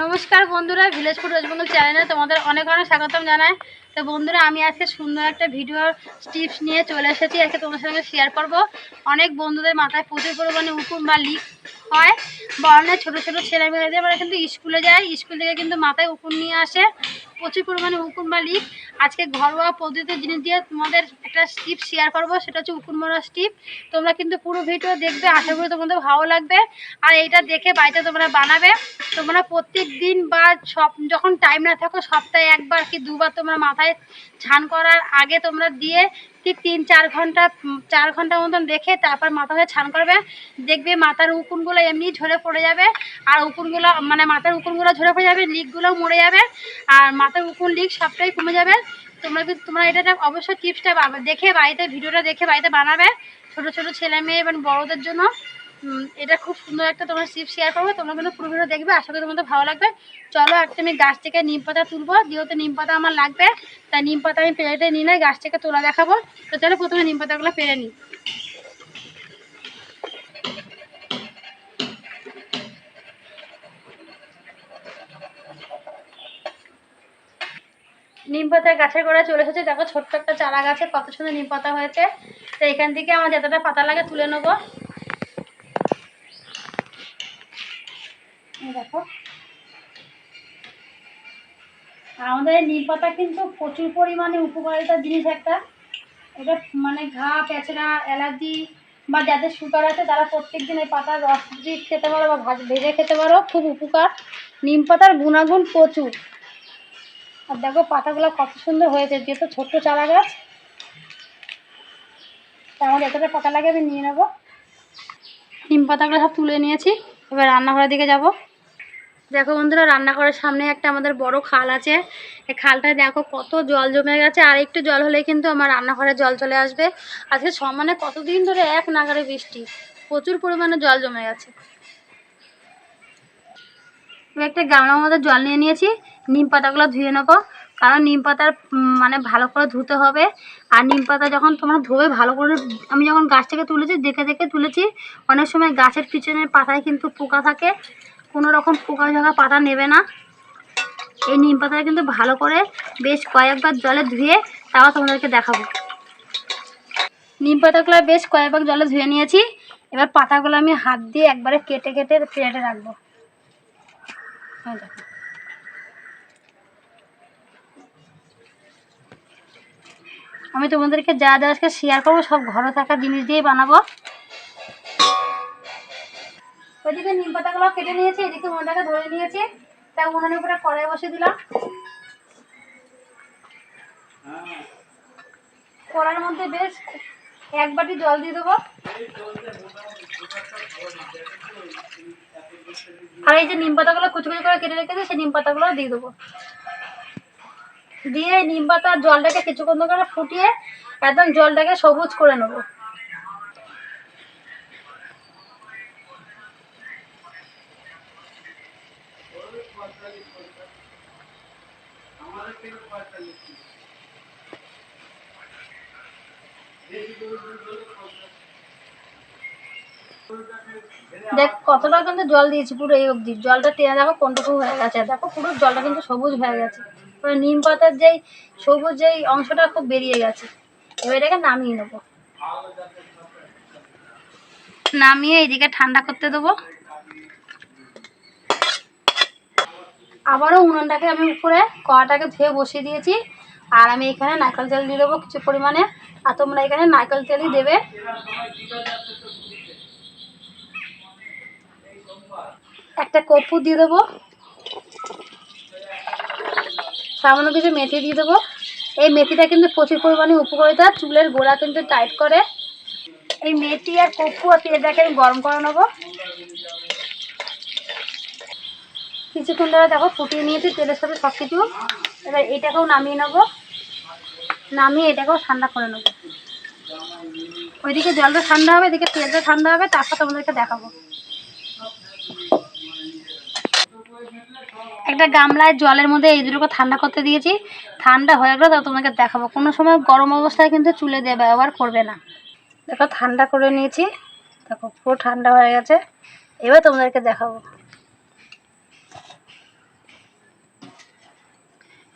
নমস্কার বন্ধুরা village food রোজবন্ধু চ্যানেলে তোমাদের অনেক অনেক স্বাগতম জানায় তো বন্ধুরা, আমি আজকে সুন্দর একটা ভিডিও টিপস নিয়ে চলে এসেছি। আজকে তোমার সঙ্গে শেয়ার করব। অনেক বন্ধুদের মাথায় প্রচুর পরিমাণে উকুন বা লিক হয়। বা অনেক ছোটো ছোটো ছেলেমেয়েদের মানে কিন্তু স্কুলে যায়। স্কুল থেকে কিন্তু মাথায় উকুন নিয়ে আসে। প্রচুর পরিমাণে উকুন বা লিক আজকে ঘরোয়া পদ্ধতিতে জিনিস দিয়ে তোমাদের একটা স্টিপ শেয়ার করব, সেটা হচ্ছে উকুন মারা স্টিপ তোমরা কিন্তু পুরো ভিডিও দেখবে, আশা করি তোমাদের ভালো লাগবে। আর এইটা দেখে বাড়িতে তোমরা বানাবে। তোমরা প্রত্যেক দিন বা সব যখন টাইম না থাকো, সপ্তাহে একবার কি দুবার তোমরা মাথায় স্নান করার আগে তোমরা দিয়ে ঠিক তিন চার ঘণ্টা চার ঘণ্টা মতন রেখে তারপর মাথায় স্নান করবে। দেখবে মাথার উকুনগুলো এমনি ঝরে পড়ে যাবে। আর উকুনগুলো মানে মাথার উকুনগুলো ঝরে পড়ে যাবে, লিকগুলোও মরে যাবে। আর মাথার উকুন লিক সবটাই কমে যাবে। তোমরা কিন্তু, তোমরা এটা অবশ্যই টিপসটা দেখে বাড়িতে, ভিডিওটা দেখে বাড়িতে বানাবে ছোট ছোট ছেলে মেয়ে এবং বড়দের জন্য। এটা খুব সুন্দর একটা তোমরা টিপ শেয়ার করবে। তোমরা কিন্তু পুরো ভিডিও দেখবে, আশা করি তোমাদের ভালো লাগবে। চলো একটা আমি গাছ থেকে নিম পাতা তুলবো। যেহেতু নিম পাতা আমার লাগবে, তাই নিম পাতা আমি পেরেটে নিলে গাছ থেকে তোলা দেখাবো। তো চলো প্রথমে নিম পাতাগুলো পেরে নিই। নিম পাতার গাছের গোড়ায় চলে এসেছে। দেখো ছোট্ট একটা চারা গাছে কত সুন্দর নিম পাতা হয়েছে। তো এখান থেকে আমার যতটা পাতা লাগে তুলে নেব। দেখো। আমাদের নিম পাতা কিন্তু প্রচুর পরিমাণে উপকারিতা জিনিস একটা। এটা মানে ঘা পেঁচড়া অ্যালার্জি বা যাদের সুগার আছে, তারা প্রত্যেক দিন এই পাতার রস দিয়ে খেতে পারো বা ভাজ, ভেজে খেতে পারো, খুব উপকার। নিম পাতার গুণাগুণ প্রচুর। আর দেখো পাতাগুলো কত সুন্দর হয়েছে যেহেতু ছোট্ট চারা গাছ। তা আমার এতটা পাতা লাগে আমি নিয়ে নেব। নিম পাতাগুলো সব তুলে নিয়েছি, এবার রান্নাঘরের দিকে যাব। দেখো বন্ধুরা রান্নাঘরের সামনে একটা আমাদের বড় খাল আছে। এই খালটায় দেখো কত জল জমে গেছে, আর একটু জল হলে কিন্তু আমার রান্নাঘরে জল চলে আসবে। আজকে সমানে কতদিন ধরে এক নাগারে বৃষ্টি, প্রচুর পরিমাণে জল জমে গেছে। একটা গামলার মধ্যে জল নিয়ে নিয়েছি, নিম পাতাগুলো ধুয়ে নেব, কারণ নিম পাতার মানে ভালো করে ধুতে হবে। আর নিম পাতা যখন তোমরা ধোবে ভালো করে, আমি যখন গাছ থেকে তুলেছি, দেখে দেখে তুলেছি, অনেক সময় গাছের পিছনের পাতায় কিন্তু পোকা থাকে। কোনো রকম পোকা ঝোঁকা পাতা নেবে না। এই নিম পাতাটা কিন্তু ভালো করে বেশ কয়েকবার জলে ধুয়ে তাও তোমাদেরকে দেখাবো। নিম পাতাগুলো বেশ কয়েকবার জলে ধুয়ে নিয়েছি। এবার পাতাগুলো আমি হাত দিয়ে একবারে কেটে কেটে প্লেটে রাখব। দেখো। আমি তোমাদেরকে যা যা আজকে শেয়ার করব সব ঘরে থাকা জিনিস দিয়েই বানাবো। ওইদিকে নিম পাতাগুলো কেটে নিয়েছে, এদিকে উনুনটাকে ধরে নিয়েছে। তা উনুনের উপরে কড়াই বসে দিলাম। কড়ার মধ্যে বেশ এক বাটি জল দিয়ে দেবো। আর এই যে নিম পাতাগুলো কুচি কুচি করে কেটে রেখেছি, সেই নিম পাতাগুলো দিয়ে দেবো। দিয়ে নিম পাতার জলটাকে কিছুক্ষণ করে ফুটিয়ে একদম জলটাকে সবুজ করে নেব। দেখ কতটা কিন্তু জল দিয়েছি, পুরো এই অবধি। জলটা টেনে দেখো কোনটুকু হয়ে গেছে। দেখো, পুরো জলটা কিন্তু সবুজ হয়ে গেছে। পুরো নিম পাতার যেই সবুজ যেই অংশটা খুব বেরিয়ে গেছে। এবার এটাকে নামিয়ে নেব। নামিয়ে এইদিকে ঠান্ডা করতে দেবো। আবারও উনুনটাকে আমি উপরে কড়াটাকে ধুয়ে বসিয়ে দিয়েছি। আর আমি এখানে নারকেল তেল দিয়ে দেবো কিছু পরিমাণে। আর তোমরা এখানে নারকেল তেলই দেবে। একটা কর্পূর দিয়ে দেবো। সামান্য কিছু মেথি দিয়ে দেবো। এই মেথিটা কিন্তু প্রচুর পরিমাণে উপকারিতা। চুলের গোড়া কিন্তু টাইট করে। এই মেথি আর কর্পূর আর তেলটাকে আমি গরম করে নেব। কিছুক্ষণ ধরে দেখো ফুটিয়ে নিয়েছি, তেলের সাথে সব কিছু এবার এটাকেও নামিয়ে নেব। নামিয়ে এটাকেও ঠান্ডা করে নেব। ওইদিকে জলটা ঠান্ডা হবে, এদিকে তেলটা ঠান্ডা হবে তারপর তোমাদেরকে দেখাবো। একটা গামলায় জলের মধ্যে এই দুটোকে ঠান্ডা করতে দিয়েছি। ঠান্ডা হয়ে গেলে তাও তোমাকে দেখাবো। কোনো সময় গরম অবস্থায় কিন্তু চুলে দিয়ে, ব্যবহার করবে না। দেখো, ঠান্ডা করে নিয়েছি। দেখো, পুরো ঠান্ডা হয়ে গেছে। এবার তোমাদেরকে দেখাবো।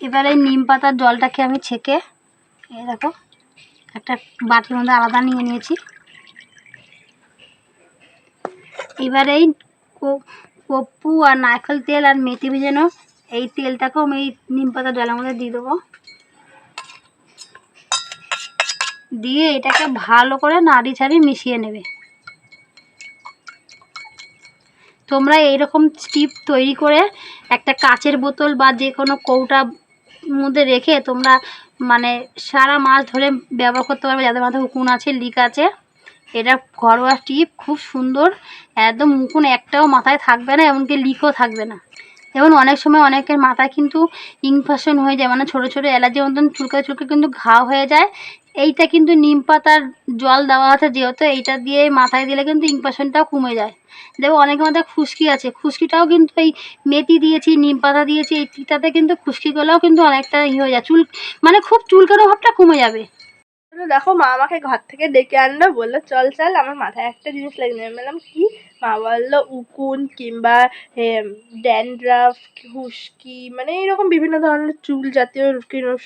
এবার এই নিম পাতার জলটাকে আমি ছেঁকে, এই দেখো, একটা বাটির মধ্যে আলাদা নিয়ে নিয়েছি। এবার এই কপ্পু আর নারকেল তেল আর মেথি ভেজানো এই তেলটাকেও আমি এই নিম পাতার জলের মধ্যে দিয়ে দেবো। দিয়ে এটাকে ভালো করে নাড়ি ছাড়ি মিশিয়ে নেবে। তোমরা এইরকম স্টিপ তৈরি করে একটা কাচের বোতল বা যে কোনো কৌটা মধ্যে রেখে তোমরা মানে সারা মাস ধরে ব্যবহার করতে পারবে। যাদের মাথায় উকুন আছে, লিক আছে, এটা ঘরোয়া টিপ, খুব সুন্দর। একদম উকুন একটাও মাথায় থাকবে না, এমনকি লিকও থাকবে না। যেমন অনেক সময় অনেকের মাথায় কিন্তু ইনফেকশন হয়ে যায় মানে ছোটো ছোটো অ্যালার্জির মতন চুলকে চুলকে কিন্তু ঘা হয়ে যায়। এইটা কিন্তু নিম পাতার জল দেওয়া আছে যেহেতু এইটা দিয়ে মাথায় দিলে কিন্তু ইনফেকশনটাও কমে যায়। দেখো, অনেকের মাথায় খুশকি আছে। খুশকিটাও কিন্তু এই মেথি দিয়েছি, নিম পাতা দিয়েছি এই তিতাতে কিন্তু খুশকিগুলোও কিন্তু অনেকটা ইয়ে হয়ে যায়। চুল মানে খুব চুলকানো ভাবটা কমে যাবে। দেখো মা আমাকে ঘর থেকে ডেকে আনলো বলল চল চল আমার মাথায় একটা জিনিস লাগবে আমি বললাম কি? মা বলল উকুন কিংবা ড্যান্ড্রাফ হুস্কি মানে এরকম বিভিন্ন ধরনের চুল জাতীয়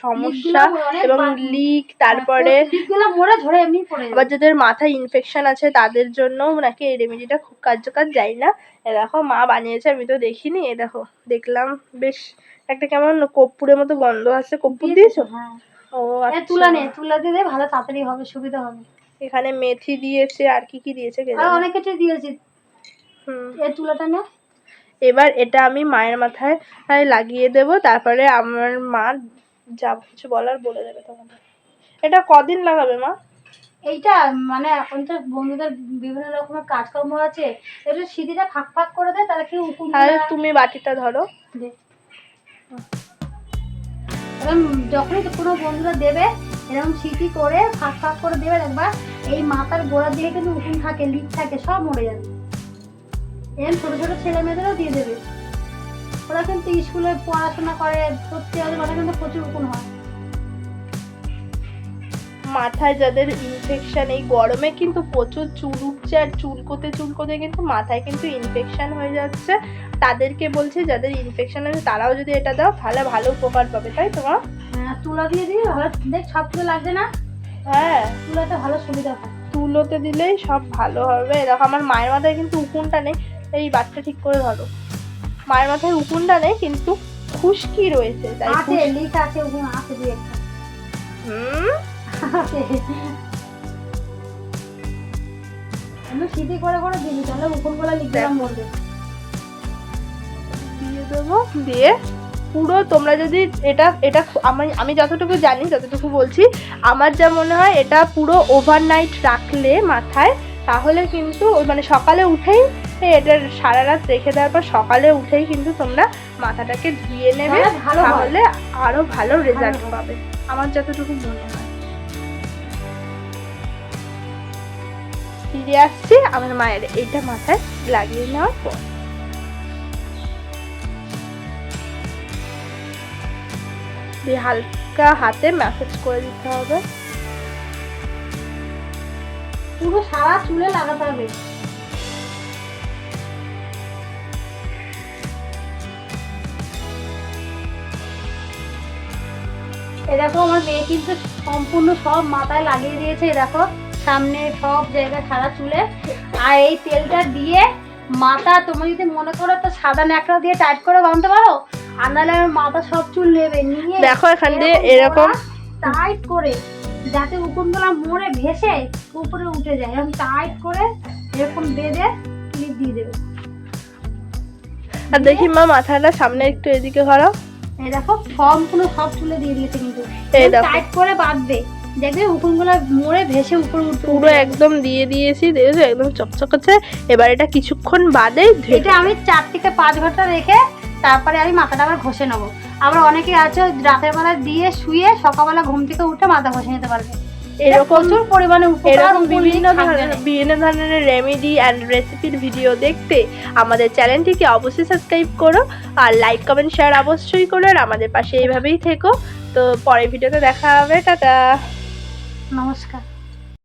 সমস্যা এবং লিক তারপরে আবার যাদের মাথায় ইনফেকশন আছে তাদের জন্য নাকি এই রেমেডিটা খুব কার্যকর যাই না? এ দেখো মা বানিয়েছে আমি তো দেখিনি এ দেখো দেখলাম বেশ একটা কেমন কর্পূরের মতো গন্ধ আছে কর্পূর দিয়েছ হ্যাঁ। ও এ তুলা আচ্ছা নে তুলা দিয়ে ভালো তাড়াতাড়ি হবে সুবিধা হবে। এখানে মেথি দিয়েছে আর কি কি দিয়েছে আর অনেক কিছু দিয়েছি। হুম। এই তুলাটা নে। এবার এটা আমি মায়ের মাথায় লাগিয়ে দেব তারপরে আমার মা যা কিছু বলার বলে দেবে তোমাদের এটা কদিন লাগাবে মা? এইটা মানে এখন তো বন্ধুদের বিভিন্ন রকমের কাজকর্ম আছে একটু সিঁথিটা ফাঁক ফাঁক করে দেয় তাহলে কি তুমি বাটিটা ধরো। দে। এরকম যখনই কোনো বন্ধুরা দেবে, এরকম সিটি করে, ফাঁক ফাঁক করে দেবে একবার এই মাথার গোড়ার দিকে কিন্তু উকুন থাকে লিক থাকে, সব মরে যাবে। এরকম ছোটো ছোটো ছেলে মেয়েদেরও দিয়ে দেবে। ওরা কিন্তু স্কুলে পড়াশোনা করে সত্যি ওদের কিন্তু প্রচুর উকুন হয়। মাথায় যাদের ইনফেকশন এই গরমে কিন্তু প্রচুর চুল উঠছে আর চুলকোতে চুলকোতে কিন্তু মাথায় কিন্তু ইনফেকশন হয়ে যাচ্ছে। তাদেরকে বলছি যাদের ইনফেকশন আছে তারাও যদি এটা দাও তাহলে ভালো উপকার পাবে তাই তো মা? হ্যাঁ, তুলা দিয়ে দিই ভালো দেখ সব তুলে লাগছে না? হ্যাঁ। তুলাতে ভালো সুবিধা হয়। তুলোতে দিলেই সব ভালো হবে। এরকম আমার মায়ের মাথায় কিন্তু উকুনটা নেই এই বাচ্চা ঠিক করে ধরো। মায়ের মাথায় উকুনটা নেই কিন্তু খুশকি রয়েছে তাই আছে লিক আছে উকুন আছে একটা। হুম? আমি করে করে দিবি তাহলে। বলবে। দিয়ে দেবো দিয়ে পুরো তোমরা যদি এটা এটা আমি আমি যতটুকু জানি যতটুকু বলছি আমার যা মনে হয় এটা পুরো ওভারনাইট রাখলে মাথায় তাহলে কিন্তু ওই মানে সকালে উঠেই এটা সারা রাত রেখে দেওয়ার পর সকালে উঠেই কিন্তু তোমরা মাথাটাকে ধুয়ে নেবে তাহলে ভালো তাহলে আরও ভালো রেজাল্ট পাবে। আমার যতটুকু মনে হয়। ফিরে আসছি আমার মায়ের এইটা মাথায় লাগিয়ে নেওয়ার পর। দিয়ে হালকা হাতে ম্যাসেজ করে দিতে হবে। পুরো সারা চুলে লাগাতে হবে। এ দেখো, আমার মেয়ে কিন্তু সম্পূর্ণ সব মাথায় লাগিয়ে দিয়েছে দেখো। সামনে সব জায়গায় সারা চুলে। আর এই তেলটা দিয়ে মাথা তুমি যদি মনে করো তো সাদা ন্যাকড়া দিয়ে টাইট করে বাঁধতে পারো আর নাহলে আমার মাথা সব চুল নেবে। নিয়ে দেখো এখান দিয়ে এরকম টাইট করে যাতে উকুনগুলো মরে ভেসে উপরে উঠে যায়। এরকম টাইট করে এরকম বেঁধে ক্লিপ দিয়ে দেবে। আর দেখি মা মাথাটা সামনে একটু এদিকে ঘোরাও এই দেখো সম্পূর্ণ সব চুলে দিয়ে দিয়েছে কিন্তু। এই দেখো। টাইট করে বাঁধবে। দেখবে উকুনগুলো মরে ভেসে উপরে উঠতে পুরো একদম দিয়ে দিয়েছি দেখেছ? একদম চকচক হচ্ছে। এবার এটা কিছুক্ষণ বাদে এটা আমি চার থেকে পাঁচ ঘণ্টা রেখে তারপরে আমি মাথাটা আবার ঘষে নেব। আবার অনেকে আছে রাতের বেলা দিয়ে শুয়ে সকালবেলা ঘুম থেকে উঠে মাথা ঘষে নিতে পারবে। এরকম প্রচুর পরিমাণে এরকম বিভিন্ন ধরনের বিভিন্ন ধরনের রেমেডি অ্যান্ড রেসিপির ভিডিও দেখতে আমাদের চ্যানেলটিকে অবশ্যই সাবস্ক্রাইব করো আর লাইক কমেন্ট শেয়ার অবশ্যই করো আর আমাদের পাশে এইভাবেই থেকো। তো পরের ভিডিওতে দেখা হবে টাটা। নমস্কার।